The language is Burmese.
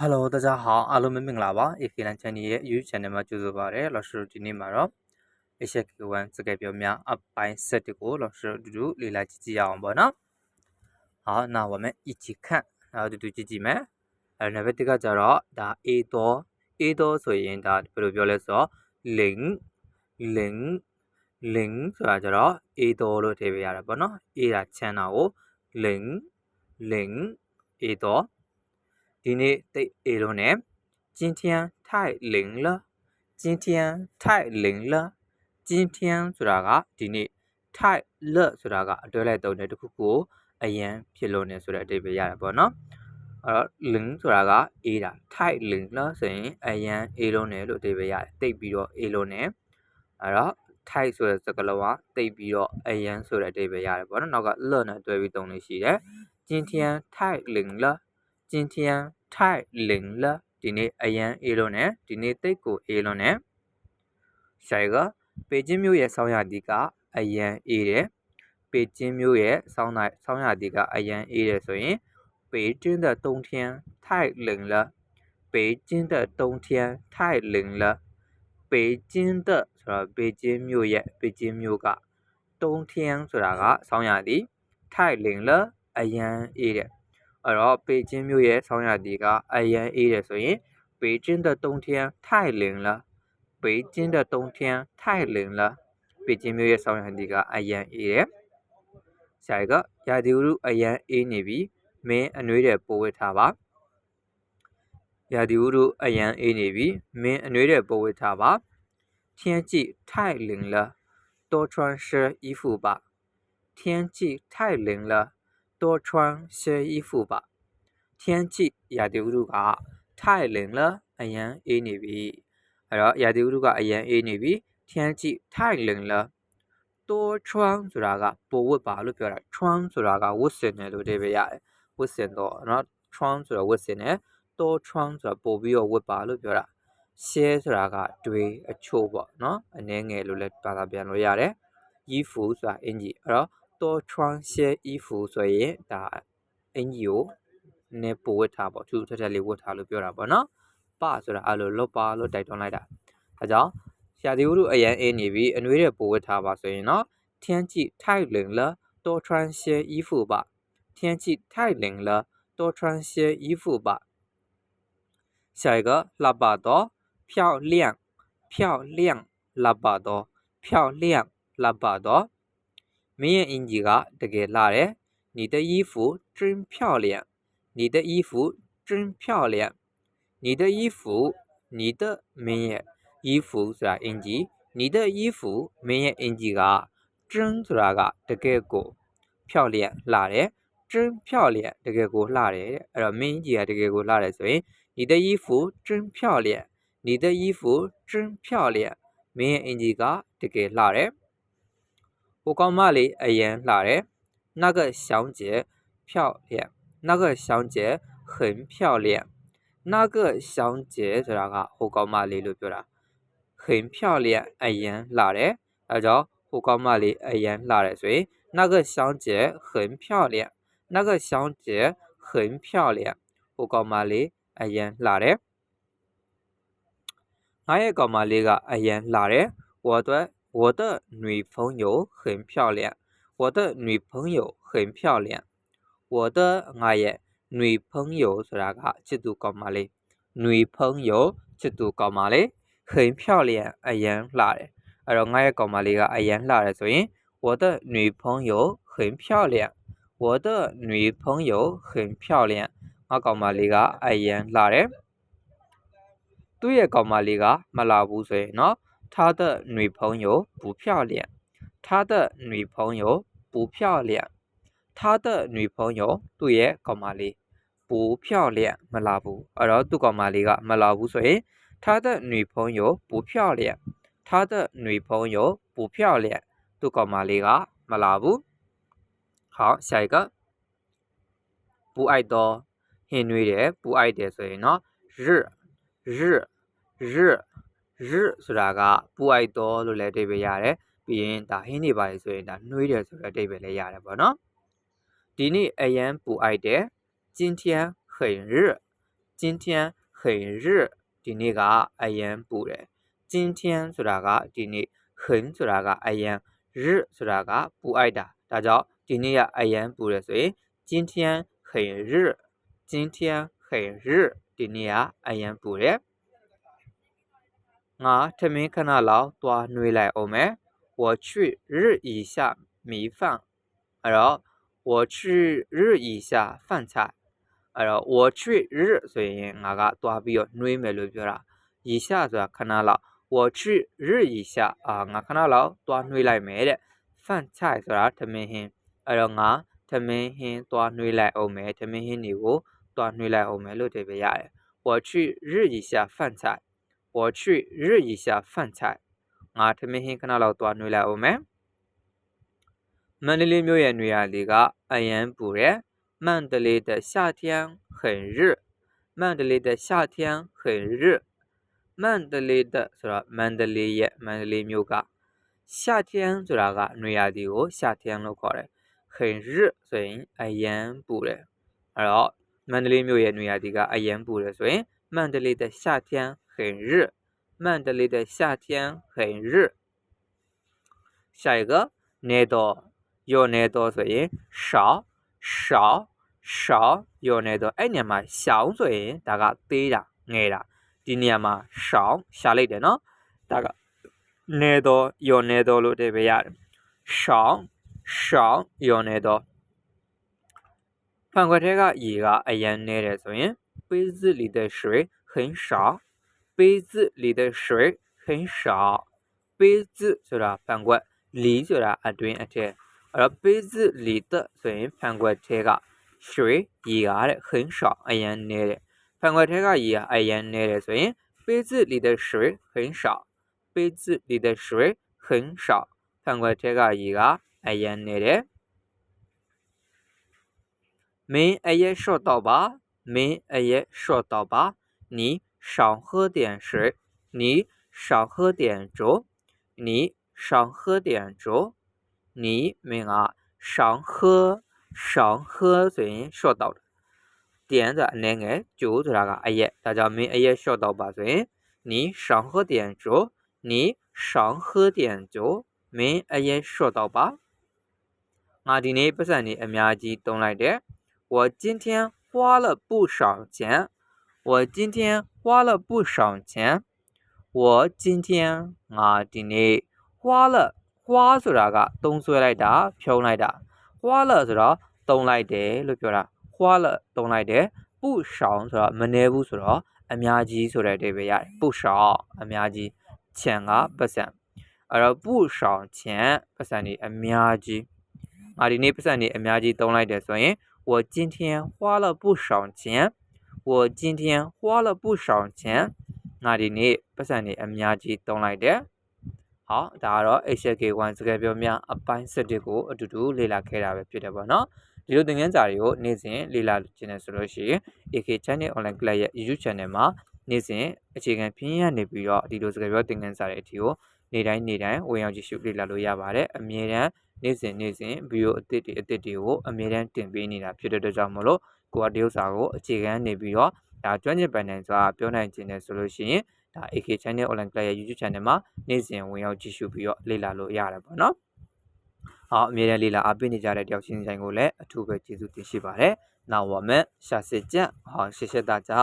Hello 大家好အားလုံးပဲမင်္ဂလာပါ AK Lan Channel ရဲ့ YouTube Channel မှာကြိုဆိုပါရစေလော်ရှ်ဒီနေ့မှာတော့ Asia K1 စကားပြောများအပိုင်း7ကိုလော်ရှ်အတူတူလေ့လာကြည့်ကြရအောင်ပေါ့နော်好那我们一起看然后အတူတူကြည့်ကြည့်မယ်အဲနံပါတ်1ကကြတော့ဒါ A တော့ A တော့ဆိုရင်ဒါဘယ်လိုပြောလဲဆိုတော့0 0 0ဆိုတာကြတော့ A တော့လို့ထည့်ပေးရတာပေါ့နော် A ကချမ်းတာကို0 0 A တော့ ဒီနေ့တိတ်အေလုံးနဲ့今天太冷了今天太冷了今天ဆိုတာကဒီနေ့太了ဆိုတာကအတွဲလိုက်တုံးတဲ့တစ်ခုကိုအရန်ဖြစ်လို့နေဆိုတဲ့အဓိပ္ပာယ်ရတယ်ပေါ့နော်အဲ့တော့လင်းဆိုတာကအေးတာထိုက်လင်းလားဆိုရင်အရန်အေးလုံးတယ်လို့အဓိပ္ပာယ်ရတယ်တိတ်ပြီးတော့အေးလုံးတယ်အဲ့တော့ထိုက်ဆိုတဲ့စကားလုံးကတိတ်ပြီးတော့အရန်ဆိုတဲ့အဓိပ္ပာယ်ရတယ်ပေါ့နော်နောက်ကလနဲ့တွဲပြီးသုံးလို့ရှိတယ်今天太冷了 今天太冷了ဒီနေ့အရန်အေးလုံးနဲ့ဒီနေ့တိတ်ကိုအေးလုံးနဲ့下一个北京မြို့ရဲ့ဆောင်းရာသီကအရန်အေးတယ်北京မြို့ရဲ့ဆောင်းနိုင်ဆောင်းရာသီကအရန်အေးတယ်ဆိုရင်北京的冬天太冷了北京的冬天太冷了北京的ဆိုတော့北京မြို့ရဲ့北京မြို့က冬天ဆိုတာကဆောင်းရာသီ太冷了အရန်အေးတယ် အဲ့တော့北京မြို့ရဲ့ဆောင်းရာသီကအရန်အေးတယ်ဆိုရင်北京的冬天太冷了北京的冬天太冷了北京မြို့ရဲ့ဆောင်းရာသီကအရန်အေးတယ်下一个ရာသီဥတုအရန်အေးနေပြီမင်းအနှွေးတဲ့ပိုးဝတ်ထားပါရာသီဥတုအရန်အေးနေပြီမင်းအနှွေးတဲ့ပိုးဝတ်ထားပါ天气太冷了多穿些衣服吧天气太冷了 多穿些衣服吧。天气ရာသီဥတုက太冷了，အရန်အေးနေပြီ။အဲ့တော့ရာသီဥတုကအရန်အေးနေပြီ။天气太冷了。多穿ဆိုတာကပိုဝတ်ပါလို့ပြောတာ။穿ဆိုတာကဝတ်ဆင်တယ်လို့အဓိပ္ပာယ်ရတယ်။ဝတ်ဆင်တော့နော်穿ဆိုတာဝတ်ဆင်တယ်။多穿ဆိုတာပိုပြီးတော့ဝတ်ပါလို့ပြောတာ။ share ဆိုတာကတွေးအချို့ပေါ့နော်။အနည်းငယ်လို့လည်းဘာသာပြန်လို့ရတယ်။衣服ဆိုတာအင်ဂျီအဲ့တော့ 多穿些衣服，所以打应有你不会差不，就在这里我差了不要了不呢？把说的阿罗罗把罗带上来的，他讲下头路也爱你比，因为也不会差吧，所以呢天气太冷了，多穿些衣服吧。天气太冷了，多穿些衣服吧。下一个腊八多漂亮，漂亮腊八多漂亮腊八多。မင်းရဲ့အင်ဂျီကတကယ်လှတယ်你的衣服真漂亮你的衣服真漂亮你的衣服你的မင်းရဲ့衣服ဆိုတာအင်ဂျီ你的衣服မင်းရဲ့အင်ဂျီက真ဆိုတာကတကယ်ကို漂亮လှတယ်真漂亮တကယ်ကိုလှတယ်တဲ့အဲ့တော့မင်းကြီးကတကယ်ကိုလှတယ်ဆိုရင်你的衣服真漂亮你的衣服真漂亮မင်းရဲ့အင်ဂျီကတကယ်လှတယ် ဟိုကောင်မလေးအရန်လှတယ်那个小姐漂亮那个小姐很漂亮那个小姐ဆိုတာကဟိုကောင်မလေးလို့ပြောတာ很漂亮အရန်လှတယ်အဲကြောင့်ဟိုကောင်မလေးအရန်လှတယ်ဆိုရင်那个小姐很漂亮那个小姐很漂亮ဟိုကောင်မလေးအရန်လှတယ်ငါရဲ့ကောင်မလေးကအရန်လှတယ်我的 我的女朋友很漂亮。我的女朋友很漂亮。我的ငါရဲ့女朋友ဆိုတာကချစ်သူကောင်မလေး။女朋友ချစ်သူကောင်မလေး很漂亮အရန်လှတယ်။အဲ့တော့ငါရဲ့ကောင်မလေးကအရန်လှတယ်ဆိုရင်我的女朋友很漂亮。我的女朋友很漂亮。ငါကောင်မလေးကအရန်လှတယ်။သူ့ရဲ့ကောင်မလေးကမလှဘူးဆိုရင်နော်။ 他的女朋友不漂亮他的女朋友不漂亮他的女朋友သူ့ရဲ့ကောင်မလေး不漂亮မလှဘူးအဲ့တော့သူ့ကောင်မလေးကမလှဘူးဆိုရင်他的女朋友不漂亮他的女朋友不漂亮သူ့ကောင်မလေးကမလှဘူး好下一个不爱တော့ဟင်းနွေးတယ်ပူအိုက်တယ်ဆိုရင်เนาะရရရ ရဆိုတာကပူအိုက်တော့လို့လည်းအဓိပ္ပာယ်ရတယ်ပြီးရင်ဒါဟင်းနေပါလေဆိုရင်ဒါနှွေးတယ်ဆိုတဲ့အဓိပ္ပာယ်လည်းရတယ်ပေါ့နော်ဒီနေ့အရန်ပူအိုက်တယ်今天很热 今天很热ဒီနေ့ကအရင်ပူတယ်今天ဆိုတာကဒီနေ့很ဆိုတာကအရင်日ဆိုတာကပူအိုက်တာဒါကြောင့်ဒီနေ့ကအရင်ပူတယ်ဆိုရင်今天很热今天很热ဒီနေ့ကအရင်ပူတယ် ငါထမင်းခဏလောက်သွားနှွေးလိုက်အောင်မယ်我去日一下米饭အဲ့တော့我去日一下饭菜အဲ့တော့我去日ဆိုရင်ငါကသွားပြီးတော့နှွေးမယ်လို့ပြောတာ以下ဆိုတာခဏလောက်我去日一下အာငါခဏလောက်သွားနှွေးလိုက်မယ်တဲ့饭菜ဆိုတာထမင်းဟင်းအဲ့တော့ငါထမင်းဟင်းသွားနှွေးလိုက်အောင်မယ်ထမင်းဟင်းတွေကိုသွားနှွေးလိုက်အောင်မယ်လို့တပည့်ရတယ်我去日一下饭菜 我去日一下饭菜ငါထမင်းဟင်းခဏလောက်သွားနှွေးလိုက်အောင်မယ်မန္တလေးမြို့ရဲ့နေရာလေးကအရန်ပူတယ်မန္တလေး的夏天很热မန္တလေး的夏天很热မန္တလေး的ဆိုတော့မန္တလေးရဲ့မန္တလေးမြို့က夏天ဆိုတာကနေရာဒီကို夏天လို့ခေါ်တယ်很热ဆိုရင်အရန်ပူတယ်အဲ့တော့မန္တလေးမြို့ရဲ့နေရာဒီကအရန်ပူတယ်ဆိုရင် 曼德利的夏天很热曼德利的夏天很热。下一个那多有那多嘴少少少有那多爱年吗少嘴大家对的爱的今年吗少下了一点呢大家那多有那多路这边呀。少少有那多翻过这个一个唉呀那的声音တော့ဖန်ခွက်ထဲကရေကအရန်နေတယ်ဆိုရင်杯子里的水很少杯子里的水很少杯子ဆိုတာဖန်ခွက်လီဆိုတာအတွင်းအထက်အဲ့တော့杯子里的ဆိုရင်ဖန်ခွက်ထဲက水ရေကတဲ့很少အရန်နည်းတယ်ဖန်ခွက်ထဲကရေကအရန်နည်းတယ်ဆိုရင်杯子里的水很少杯子里的水很少ဖန်ခွက်ထဲကရေကအရန်နည်းတယ်မင်းအရက်လျှော့တော့ပါ 没哎也说到吧，你少喝点水，你少喝点粥，你少喝点粥，你们啊少喝少喝水，说到了。点的奶个就是那个阿爷，大家没阿爷说到吧？尊，你少喝点粥，你少喝点粥，没阿爷说到吧？阿弟呢？不是你阿娘子东来的，我今天花了不少钱我今天花了不少钱。我今天ငါဒီနေ့花了花ဆိုတာကသုံးဆွဲလိုက်တာဖြုံးလိုက်တာ花了ဆိုတော့သုံးလိုက်တယ်လို့ပြောတာ花了သုံးလိုက်တယ်不少ဆိုတော့မနည်းဘူးဆိုတော့အများကြီးဆိုတဲ့အဓိပ္ပာယ်ရတယ်不少အများကြီး钱ကပတ်စံအဲ့တော့不少钱ပတ်စံနေအများကြီးငါဒီနေ့ပတ်စံနေအများကြီးသုံးလိုက်တယ်ဆိုရင် 我今天花了不少钱我今天花了不少钱ငါဒီနေ့ပတ်စံနေအများကြီးသုံးလိုက်တယ်ဟောဒါကတော့ HK1 စကားပြောများအပိုင်း7ကိုအတူတူလေ့လာခဲ့တာပဲဖြစ်တယ်ပေါ့နော်ဒီလိုသင်ခန်းစာတွေကိုနေ့စဉ်လေ့လာခြင်းနဲ့ဆိုလို့ရှိရင် AK Channel Online Class ရဲ့ YouTube Channel မှာနေ့စဉ်အခြေခံပြင်းရနေပြီးတော့ဒီလိုစကားပြောသင်ခန်းစာတွေအထီကိုနေ့တိုင်းနေ့တိုင်းဝင်ရောက်ကြည့်ရှုလေ့လာလို့ရပါတယ်အမြဲတမ်း နေ့စဉ်နေ့စဉ်ဗီဒီယိုအသစ်တွေအသစ်တွေကိုအမြဲတမ်းတင်ပေးနေတာဖြစ်တဲ့အတွက်ကြောင့်မလို့ကိုကတရုတ်စာကိုအခြေခံနေပြီးတော့ဒါကျွမ်းကျင်ပန်နိုင်စွာပြောနိုင်ခြင်းနဲ့ဆိုလို့ရှိရင်ဒါ AK Channel Online Player YouTube Channel မှာနေ့စဉ်ဝင်ရောက်ကြည့်ရှုပြီးတော့လေ့လာလို့ရတယ်ပေါ့နော်။အော်အမြဲတမ်းလေ့လာအားပေးနေကြတဲ့တယောက်ချင်းဆိုင်ကိုလည်းအထူးပဲကျေးဇူးတင်ရှိပါတယ်။နောက်ပါမယ်။ရှာစစ်ကြဟောရှေရှက်တာကြ